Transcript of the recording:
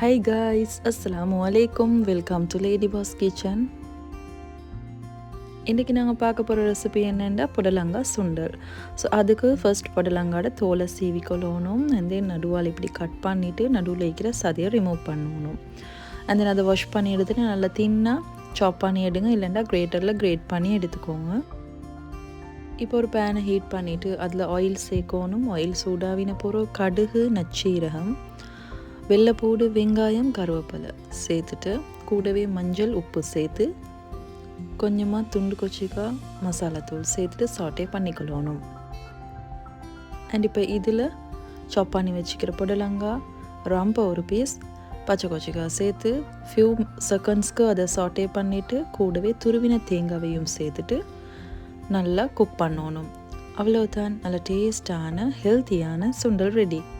High guys அஸ்ஸலாமு அலைக்கும் welcome to lady boss kitchen இன்றைக்கி நாங்கள் பார்க்க போகிற ரெசிபி என்னென்னா புடலங்காய் சுண்டல். ஸோ அதுக்கு ஃபர்ஸ்ட் புடலங்காட தோலை சீவிக்கொள்ளணும் அண்ட் தென் நடுவால் இப்படி கட் பண்ணிவிட்டு நடுவில் இருக்கிற சதையை ரிமூவ் பண்ணணும். அண்ட் தென் அதை வாஷ் பண்ணி எடுத்துட்டு நல்லா தின்னாக சாப் பண்ணி எடுங்க. இல்லைன்னா கிரேட்டரில் கிரேட் பண்ணி எடுத்துக்கோங்க. இப்போ ஒரு பேனை ஹீட் பண்ணிவிட்டு அதில் ஆயில் சேர்க்கணும். ஆயில் சூடாவின பிறகு கடுகு நச்சீரகம் வெள்ளைப்பூடு வெங்காயம் கருவேப்பிலை சேர்த்துட்டு கூடவே மஞ்சள் உப்பு சேர்த்து கொஞ்சமாக துண்டு கொச்சிக்காய் மசாலாத்தூள் சேர்த்துட்டு சாட்டே பண்ணிக்கொள்ளணும் அண்ட் இப்போ இதில் சாப் பண்ணி வச்சுக்கிற புடலங்காய் ரொம்ப ஒரு பீஸ் பச்சை கொச்சிக்காய் சேர்த்து ஃபியூ செகண்ட்ஸ்க்கு அதை சாட்டே பண்ணிவிட்டு கூடவே துருவின தேங்காவையும் சேர்த்துட்டு நல்லா குக் பண்ணணும். அவ்வளோதான் நல்ல டேஸ்டான ஹெல்த்தியான சுண்டல் ரெடி